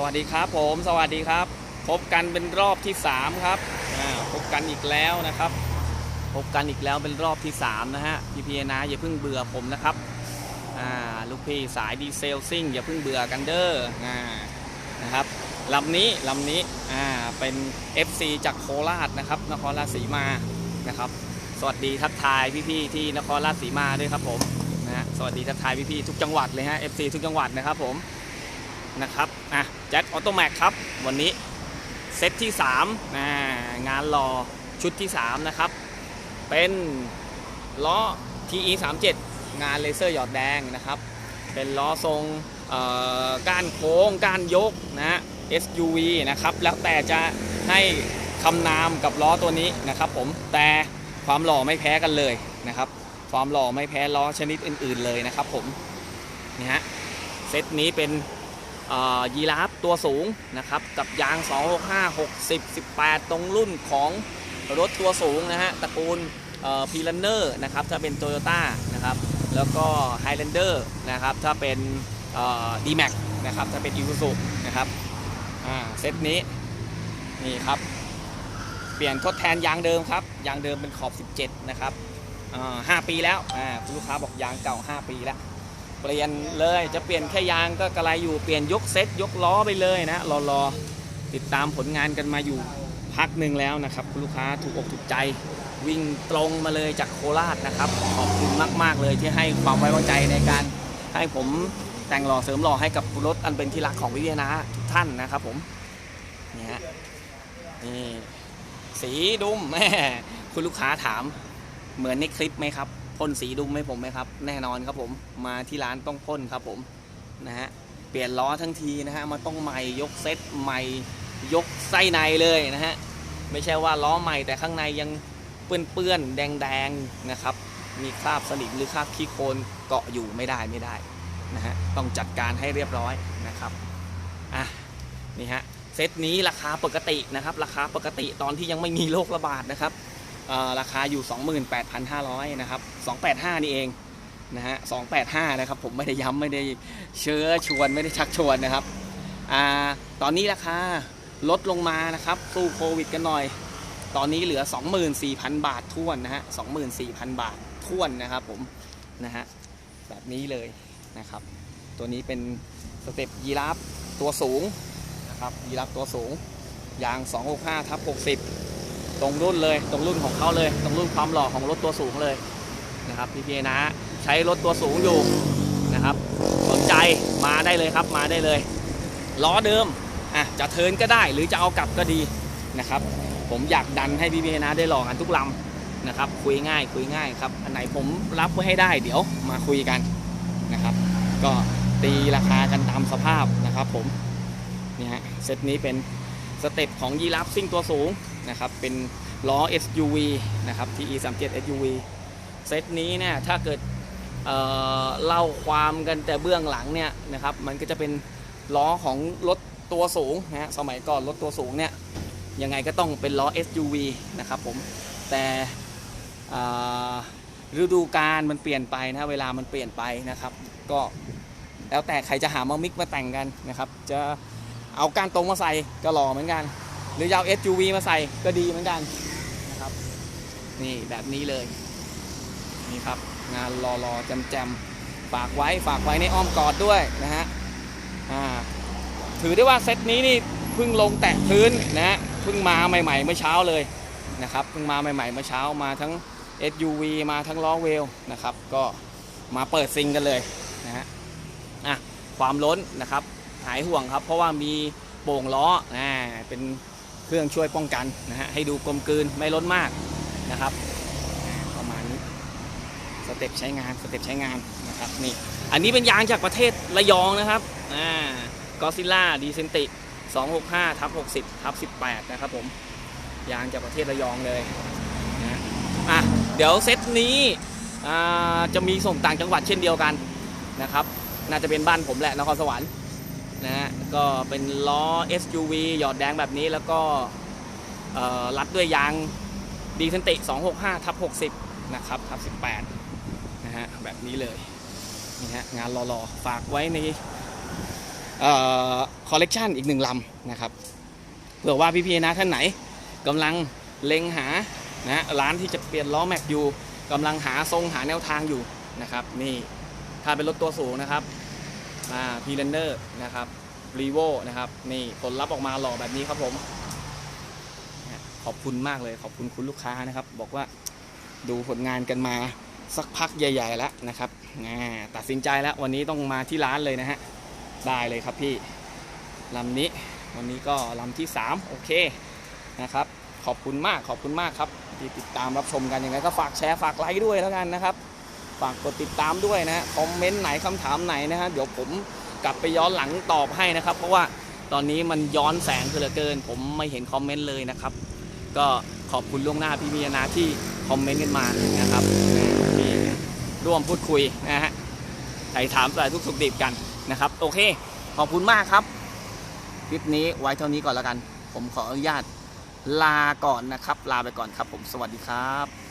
สวัสดีครับผม สวัสดีครับ พบกันเป็นรอบที่ 3 ครับพบกันอีกแล้วนะครับ พบกันอีกแล้วเป็นรอบที่ 3 นะฮะพี่พีนะอย่าเพิ่งเบื่อผมนะครับลูกพี่สายดีเซลซิ่งอย่าเพิ่งเบื่อกันเด้ออ่านะครับลำนี้ลำนี้เป็น FC จากโคราชนะครับ นครราชสีมานะครับ สวัสดีทักทายพี่ๆที่นครราชสีมาด้วยครับผมนะฮะสวัสดีทักทายพี่ๆทุกจังหวัดเลยฮะ FC ทุกจังหวัดนะครับผม นะครับอะแจ็คออโตแมกครับ วันนี้เซตที่3อ่างานรอชุดที่ 3 นะครับ เป็นล้อ TE 37งานเลเซอร์หยอดแดงนะครับ เป็นล้อทรงก้านโค้ง ก้านยกนะ SUV นะครับ แล้วแต่จะให้คำนามกับล้อตัวนี้นะครับผมแต่ความหล่อไม่แพ้กันเลยนะครับ ความหล่อไม่แพ้ล้อชนิดอื่น ๆเลยนะครับผมนี่ฮะเซตนี้เป็น ยีราฟตัวสูงนะครับกับยาง 265 60 18 ตรงรุ่นของรถตัวสูงนะฮะตระกูลพีลันเนอร์นะครับถ้าเป็น Toyota นะครับแล้วก็ Highlander นะครับถ้าเป็นดีแม็กนะครับถ้าเป็น Isuzu นะครับเซตนี้นี่ครับเปลี่ยนทดแทนยางเดิมครับยางเดิมเป็นขอบ 17 นะครับอ่าห้าปีแล้วคุณลูกค้าบอกยางเก่า 5 ปีแล้ว เปลี่ยนเลยจะเปลี่ยนแค่ยางก็กระไรอยู่เปลี่ยนยกเซ็ตยกล้อไปเลยนะรอรอติดตามผลงานกันมาอยู่พักหนึ่งแล้วนะครับคุณลูกค้าถูกอกถูกใจวิ่งตรงมาเลยจากโคราชนะครับขอบคุณมาก ๆ เลยที่ให้ความไว้วางใจในการให้ผมแต่งหล่อเสริมหล่อให้กับรถอันเป็นที่รักของวิทยานะทุกท่านนะครับผมนี่ฮะนี่สีดุมแม่คุณลูกค้าถามเหมือนในคลิปไหมครับ พ่นสีดุมให้ผมไหมครับ แน่นอนครับผมมาที่ร้านต้องพ่นครับผมนะฮะเปลี่ยนล้อทั้งทีนะฮะมาต้องใหม่ยกเซ็ตใหม่ยกไส้ในเลยนะฮะไม่ใช่ว่าล้อใหม่แต่ข้างในยังเปื้อนๆแดงๆนะครับ มีคราบสนิมหรือคราบขี้โคลนเกาะอยู่ไม่ได้ไม่ได้นะฮะต้องจัดการให้เรียบร้อยนะครับอะนี่ฮะเซตนี้ราคาปกตินะครับ ราคาปกติตอนที่ยังไม่มีโรคระบาดนะครับ ราคาอยู่ 28,500 นะครับ 285 นี่เองนะฮะ 285 นะครับ ผมไม่ได้ย้ำไม่ได้เชื้อชวนไม่ได้ชักชวนนะครับอ่าตอนนี้ราคาลดลงมานะครับ สู้โควิดกันหน่อย ตอนนี้เหลือ 24,000 บาทท้วนนะฮะ 24,000 บาทท้วนนะครับผม นะฮะ แบบนี้เลยนะครับ ตัวนี้เป็นสเต็ปยีราฟตัวสูงนะครับยีราฟตัวสูงยาง 265ทับ60 ตรงรุ่นเลย ตรงรุ่นของเขาเลย ตรงรุ่นความหล่อของรถตัวสูงเลยนะครับพี่พีนะใช้รถตัวสูงอยู่นะครับ สนใจมาได้เลยครับมาได้เลยล้อเดิมอะจะเทินก็ได้หรือจะเอากลับก็ดีนะครับ ผมอยากดันให้พี่พีนะได้ลองกันทุกลำนะครับ คุยง่าย คุยง่ายครับอันไหนผมรับไว้ให้ได้ เดี๋ยวมาคุยกันนะครับ ก็ตีราคากันตามสภาพนะครับผมนี่ฮะเซตนี้เป็นสเต็ปของยีราฟซิ่งตัวสูง นะครับเป็นล้อ SUV นะครับ TE 37 SUV เซตนี้เนี่ยถ้าเกิดเเล่าความกันแต่เบื้องหลังเนี่ยนะครับมันก็จะเป็นล้อของรถตัวสูงนะฮะสมัยก่อนรถตัวสูงเนี่ยยังไงก็ต้องเป็นล้อ SUV นะครับผมแต่ฤดูกาลมันเปลี่ยนไปนะเวลามันเปลี่ยนไปนะครับ ก็แล้วแต่ใครจะหามามิกมาแต่งกันนะครับ จะเอากานตรงมาใส่ก็หล่อเหมือนกัน หรือจะเอา SUV มาใส่ก็ดีเหมือนกันนะครับ นี่แบบนี้เลย นี่ครับ งานรอรอจมแจมๆฝากไว้ฝากไว้ในอ้อมกอดด้วยนะฮะอ่าถือได้ว่าเซตนี้นี่เพิ่งลงแตะพื้นนะฮะเพิ่งมาใหม่ ๆ เมื่อเช้าเลยนะครับเพิ่งมาใหม่ๆเมื่อเช้ามาทั้ง SUV มาทั้งล้อเวลนะครับ ก็มาเปิดซิงกันเลยนะฮะอะความล้นนะครับ หายห่วงครับ เพราะว่ามีโป่งล้ออ่าเป็น เครื่องช่วยป้องกันนะฮะให้ดูกลมกลืนไม่ล้นมากนะครับประมาณนี้สเต็ปใช้งานสเต็ปใช้งานนะครับนี่อันนี้เป็นยางจากประเทศระยองนะครับอ่ากอซิล่าดีเซนติ265ทับ60ทับ18 นะครับผมยางจากประเทศระยองเลยนะอะเดี๋ยวเซตนี้จะมีส่งต่างจังหวัดเช่นเดียวกันนะครับ น่าจะเป็นบ้านผมแหละนครสวรรค์ นะฮะก็เป็นล้อ SUV หยอดแดงแบบนี้แล้วก็รัดด้วยยางดีเซนติ 265ทับ60 นะครับทับ18 นะฮะ แบบนี้เลยนี่ฮะงานรอๆ ฝากไว้ในคอลเลกชันอีกหนึ่งลำนะครับ เผื่อว่าพี่ๆนะท่านไหนกำลังเล็งหานะร้านที่จะเปลี่ยนล้อแม็กอยู่กำลังหาทรงหาแนวทางอยู่นะครับ นี่ถ้าเป็นรถตัวสูงนะครับ อ่าพีเรนเดอร์นะครับรีโวนะครับนี่ผลลัพธ์ออกมาหล่อแบบนี้ครับผมขอบคุณมากเลยขอบคุณคุณลูกค้านะครับ บอกว่าดูผลงานกันมาสักพักใหญ่ ๆ แล้วนะครับอ่ตัดสินใจแล้ววันนี้ต้องมาที่ร้านเลยนะฮะได้เลยครับพี่ลำนี้วันนี้ก็ลำที่ 3 โอเคนะครับขอบคุณมากขอบคุณมากครับที่ติดตามรับชมกันยังไงก็ฝากแชร์ฝากไลค์ด้วยแล้วกันนะครับ ฝากกดติดตามด้วยนะคอมเมนต์ไหนคำถามไหนนะฮะเดี๋ยวผมกลับไปย้อนหลังตอบให้นะครับ เพราะว่าตอนนี้มันย้อนแสงเหลือเกิน ผมไม่เห็นคอมเมนต์เลยนะครับ ก็ขอบคุณล่วงหน้าพี่มีนาที่คอมเมนต์กันมานะครับที่ร่วมพูดคุยนะฮะไถ่ถามสายทุกสุขดิบกันนะครับ โอเค ขอบคุณมากครับ คลิปนี้ไว้เท่านี้ก่อนแล้วกัน ผมขออนุญาตลาก่อนนะครับ ลาไปก่อนครับ ผมสวัสดีครับ